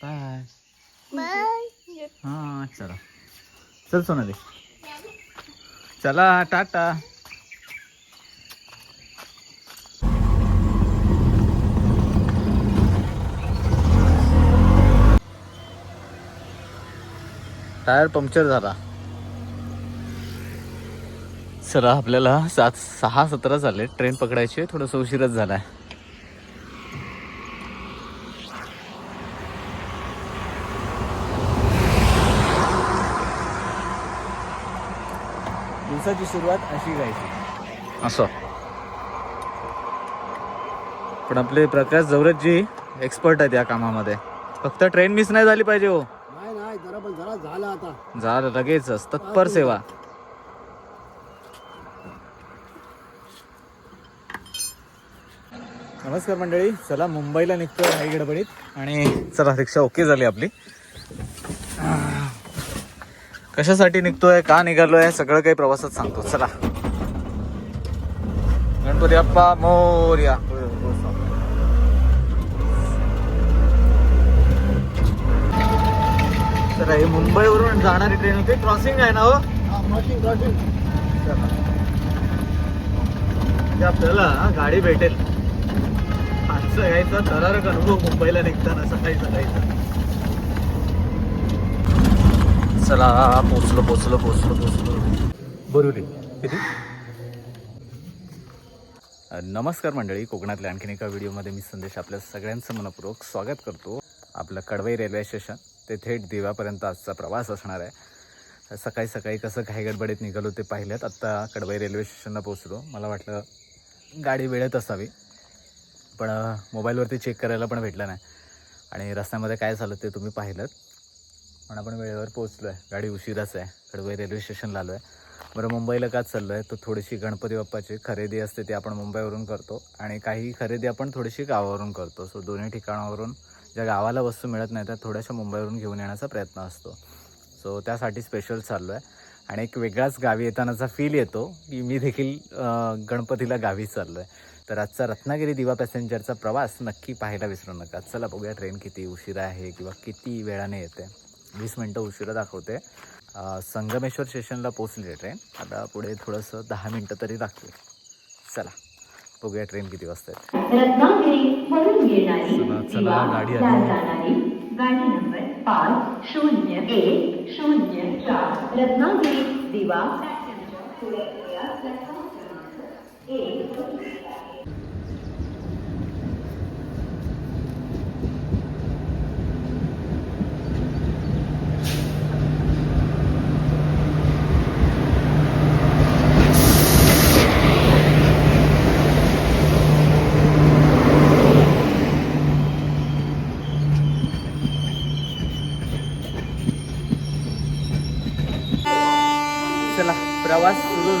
Bye. Bye. हां चला. चल सोनाली. चला टाटा. टायर पंक्चर झाला. सर आपल्याला सात सहा सतरा झाले ट्रेन पकडायची थोडंसं उशीरच झालाय. दिवसाची सुरुवात अशी गायची असं. पण आपले प्रकाश जवरतजी एक्सपर्ट आहेत या कामामध्ये. फक्त ट्रेन मिस नाही झाली पाहिजे हो. नाही नाही जरा पण जरा झाला आता. झालं लगेचच तत्पर सेवा. नमस्कार मंडळी चला मुंबईला निघतोय काही गडबडीत आणि चला रिक्षा ओके झाली आपली. कशासाठी निघतोय का निघालोय सगळं काही प्रवासात सांगतो. चला. गणपती बाप्पा मोर्या. चला हे मुंबईवरून जाणारी ट्रेन होती. क्रॉसिंग आहे ना हो? हा क्रॉसिंग क्रॉसिंग आपल्याला गाडी भेटेल. आजचं यायचा थरारक अनुभव मुंबईला निघताना सकाळी सकाळी. चला पोचलो पोचलो पोचलो पोचलो. बरोली किती? नमस्कार मंडळी. कोकणातल्या आणखीन एका व्हिडिओमध्ये मी संदेश आपल्या सगळ्यांचं मनपूर्वक स्वागत करतो. आपलं कडवई रेल्वे स्टेशन ते थेट दिव्यापर्यंत आजचा प्रवास असणार आहे. सकाळी सकाळी कसं काही गडबडीत निघालो ते पाहिल्यात आत्ता कडवई रेल्वे स्टेशनला पोचलो मला वाटलं गाडी वेळेत असावी. पण मोबाईलवरती चेक करायला पण भेटलं नाही. आणि रस्त्यामध्ये काय झालं ते तुम्ही पाहिलं पण आपण वेळेवर पोचलो आहे गाडी उशिराच आहे. कडवे रेल्वे स्टेशनला आलो आहे बरं मुंबईला का चाललो आहे तर थोडीशी गणपती बाप्पाची खरेदी असते ती आपण मुंबईवरून करतो. आणि काही खरेदी आपण थोडीशी गावावरून करतो. सो दोन्ही ठिकाणावरून ज्या गावाला वस्तू मिळत नाही त्या थोड्याशा मुंबईवरून घेऊन येण्याचा प्रयत्न असतो. सो त्यासाठी स्पेशल चाललो आहे आणि एक वेगळाच गावी येतानाचा फील येतो की मी देखील गणपतीला गावी चाललो आहे तर आजचा रत्नागिरी दिवा पॅसेंजरचा प्रवास नक्की पाहायला विसरू नका. चला बघूया ट्रेन किती उशिरा आहे किंवा किती वेळाने येते. वीस मिनटं उशिरा दाखवते. संगमेश्वर स्टेशनला पोचली आहे ट्रेन. आता पुढे थोडंसं दहा मिनटं तरी लागतील चला बघूया ट्रेन किती वाजता येते चला, गाडी आली. ला जाणारी गाडी नंबर पाच शून्य एक शून्य चार रत्नागिरी दिवा पॅसेंजर पुढे एक.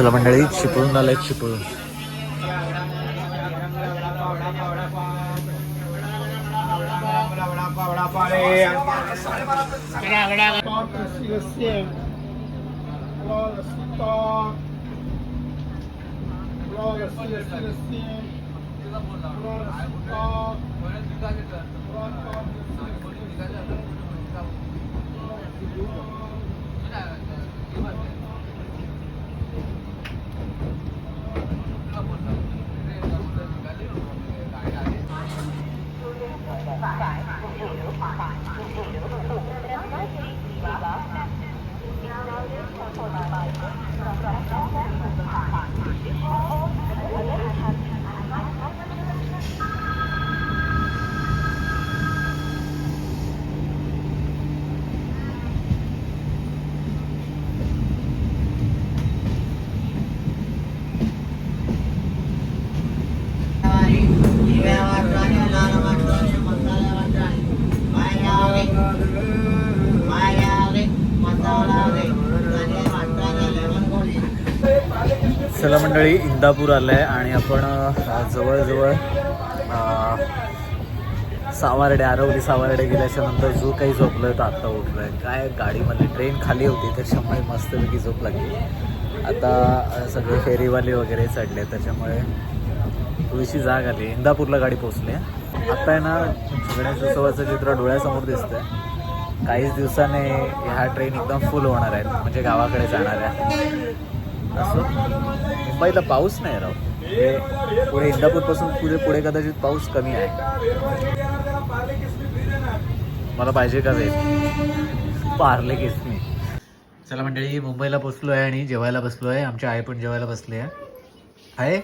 se la mandaré si puedo una leche. चला मंडळी इंदापूर आलं आहे आणि आपण जवळजवळ सावारडे आरवली सावारडे गेल्याच्यानंतर जो काही झोपलं आहे तो आत्ता उठलो आहे काय गाडीमध्ये ट्रेन खाली होती त्याच्यामुळे मस्तपैकी झोप लागली. आता सगळे फेरीवाले वगैरे चढले त्याच्यामुळे थोडीशी जाग आली. इंदापूरला गाडी पोचली आहे आता आहे ना गणेश उत्सवाचं चित्र डोळ्यासमोर दिसतंय. काहीच दिवसाने ह्या ट्रेन एकदम फुल होणार आहेत म्हणजे गावाकडे जाणार आहे. असो? मुंबईला पाऊस नाही राव. पुढे इंदापूरपासून पुढे पुढे कदाचित पाऊस कमी आहे. मला पाहिजे का वेज पार्ले किसमी. चला मंडळी मुंबईला पोचलो आहे आणि जेवायला बसलो आहे आमची आई पण जेवायला बसली आहे. आहे?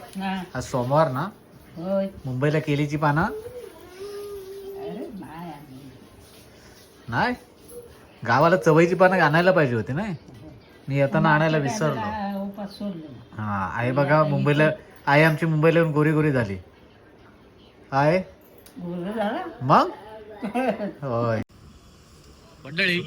आज सोमवार ना? मुंबईला केलीची पाना? नाही गावाला चवईची पानं आणायला पाहिजे होती नाही? मी येताना आणायला विसरलो. हा आई बघा मुंबईला आई आमची मुंबईला येऊन गोरी गोरी झाली झाला? मग? होय. मंडळी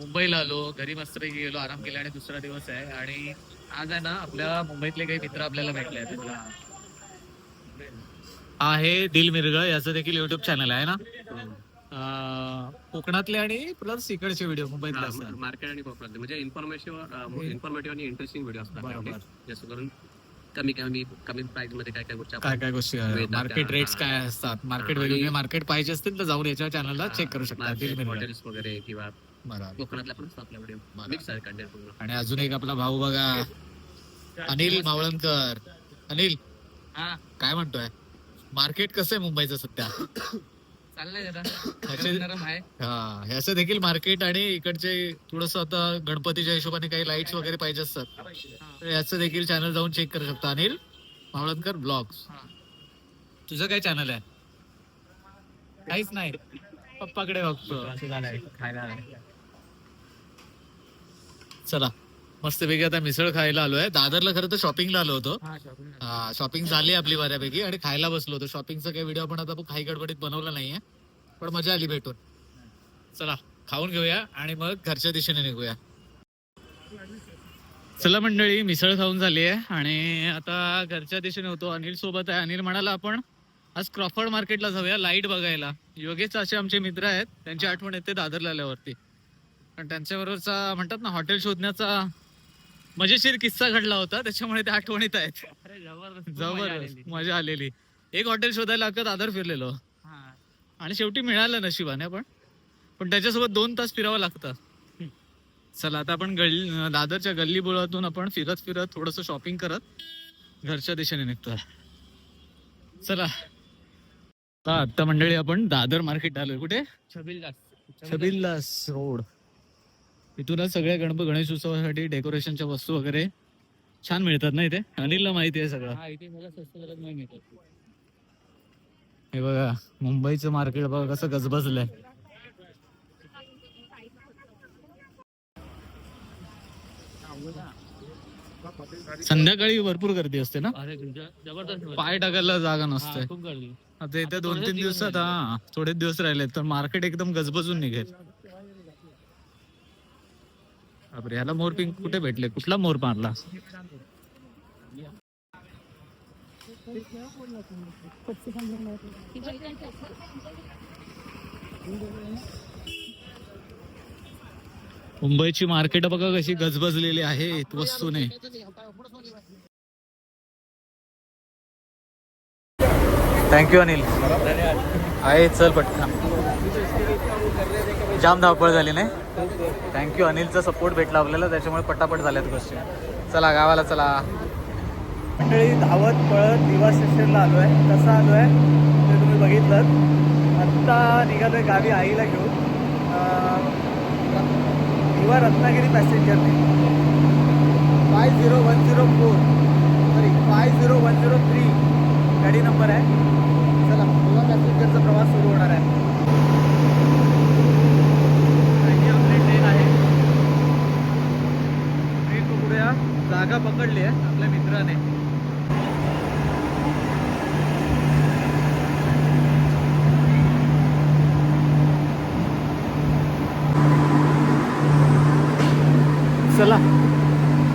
मुंबईला आलो घरी मस्तपैकी गेलो आराम केला आणि दुसरा दिवस आहे. आणि आज आहे ना आपल्या मुंबईतले काही मित्र आपल्याला भेटले आहेत. आहे दिल मिरगळ याचं देखील युट्यूब चॅनल आहे ना? अं, कोकणातले आणि प्लस इकडचे व्हिडिओ मुंबईतले असतात. मार्केट आणि कोकणात म्हणजे इन्फॉर्मेटिव्ह इन्फॉर्मेटिव्ह आणि इंटरेस्टिंग व्हिडिओ असतात. जास्त करून कमी कमी कमी प्राइसमध्ये काय काय गोष्टी काय काय गोष्टी मार्केट. रेट्स काय असतात? मार्केट वेगवेगळे मार्केट पाहिजे असतील तर जाऊन याच्या चॅनलला चेक करू शकता. हॉटेल्स वगैरे किंवा कोकणातला पण व्हिडिओ मिक्स आहे कंटेंट आणि अजून एक आपला भाऊ बघा. अनिल मावळणकर अनिल काय म्हणतोय? मार्केट कसं आहे मुंबईचं सध्या? चाललंय जरा. ह्याचे- नरम आहे. हा ह्याचं देखील मार्केट आणि इकडचे थोडस आता गणपतीच्या हिशोबाने काही लाईट्स वगैरे पाहिजे असतात. तर याचं देखील चॅनल जाऊन चेक करू शकता. अनिल मावळणकर ब्लॉग्स तुझं काय चॅनल आहे? काहीच नाही. पप्पाकडे बघतो. खायला चला. मस्त पैकी आता मिसळ खायला आलोय. दादरला खरं तर शॉपिंगला आलो होतो. हा शॉपिंग झाली आपली बऱ्यापैकी आणि खायला बसलो होतो. शॉपिंगचा काही व्हिडिओ आपण आता काही गडबडीत बनवला नाहीये पण मजा आली भेटून. चला खाऊन घेऊया आणि मग घरच्या दिशेने निघूया. चला मंडळी मिसळ खाऊन झाली आहे आणि आता घरच्या दिशेने होतो. अनिल सोबत आहे. अनिल म्हणाला आपण आज क्रॉफर्ड मार्केटला जाऊया लाइट बघायला. योगेश असे आमचे मित्र आहेत. त्यांची आठवण येते दादरला आल्यावरती. आणि त्यांच्याबरोबरचा म्हणतात ना हॉटेल शोधण्याचा मजेशीर किस्सा घडला होता त्याच्यामुळे त्या आठवणीत आहेत. जबरदस्त. मजा आलेली. एक हॉटेल शोधायला अख्खं दादर फिरलेलो. आणि शेवटी मिळालं नशिबाने पण. पण त्याच्यासोबत दोन तास फिरावं लागतं. चला आता आपण गल्ली दादरच्या गल्ली बोळातून आपण फिरत फिरत थोडस शॉपिंग करत घरच्या दिशेने निघतोय. चला. आता मंडळी आपण दादर मार्केट आलोय. कुठे? छबिल्लास रोड. इथूनच सगळ्या गणप गणेश उत्सवासाठी डेकोरेशनच्या वस्तू वगैरे छान मिळतात ना इथे? अनिलला माहिती आहे सगळं. हे बघा मुंबईचं मार्केट बघा कसं गजबजलंय. संध्याकाळी भरपूर गर्दी असते ना? पाय टाकायला जागा नसते. आता येत्या दोन तीन दिवसात हा थोडेच दिवस राहिले तर मार्केट एकदम गजबजून निघेल. बापरे ह्याला मोर पिंक कुठे भेटले? कुठला मोर मारला? मुंबईची मार्केट बघा कशी गजबजलेली आहे वस्तूने थँक्यू अनिल आहे चल पटकन. जाम धावपळ झाली नाही? थँक्यू अनिलचा सपोर्ट भेटला आपल्याला त्याच्यामुळे पटापट झाल्यात गोष्टी. चला गावाला चला. मंडळी धावत पळत दिवा स्टेशनला आलो आहे कसं आलो आहे ते तुम्ही बघितलं आता निघालोय गावी आईला घेऊन. युवा Ratnagiri पॅसेंजरने five zero one zero four sorry five zero one zero three गाडी नंबर आहे. चला युवा पॅसेंजरचा प्रवास सुरू होणार आहे आणि आपली ट्रेन आहे ट्रेन पकडूया जागा पकडली आहे आपल्या मित्राने. चला.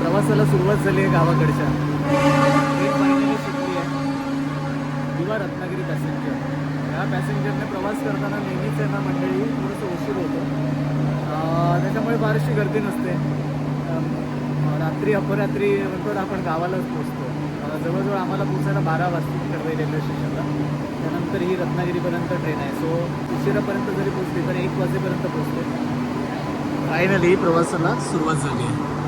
प्रवासाला सुरुवात झाली आहे गावाकडच्या. एक फायनली सुटली आहे. किंवा रत्नागिरी पॅसेंजर ह्या पॅसेंजरने प्रवास करताना नेहमीच त्यांना मंडळी थोडंसं उशीर होतो. त्याच्यामुळे फारशी गर्दी नसते. रात्री अपरात्री म्हणतो आपण गावालाच पोचतो. जवळजवळ आम्हाला पोचायला बारा वाजता कडवे रेल्वे स्टेशनला त्यानंतर ही रत्नागिरीपर्यंत ट्रेन आहे. सो उशिरापर्यंत जरी पोचली तर एक वाजेपर्यंत पोचते. फायनली प्रवासाला सुरुवात झाली आहे.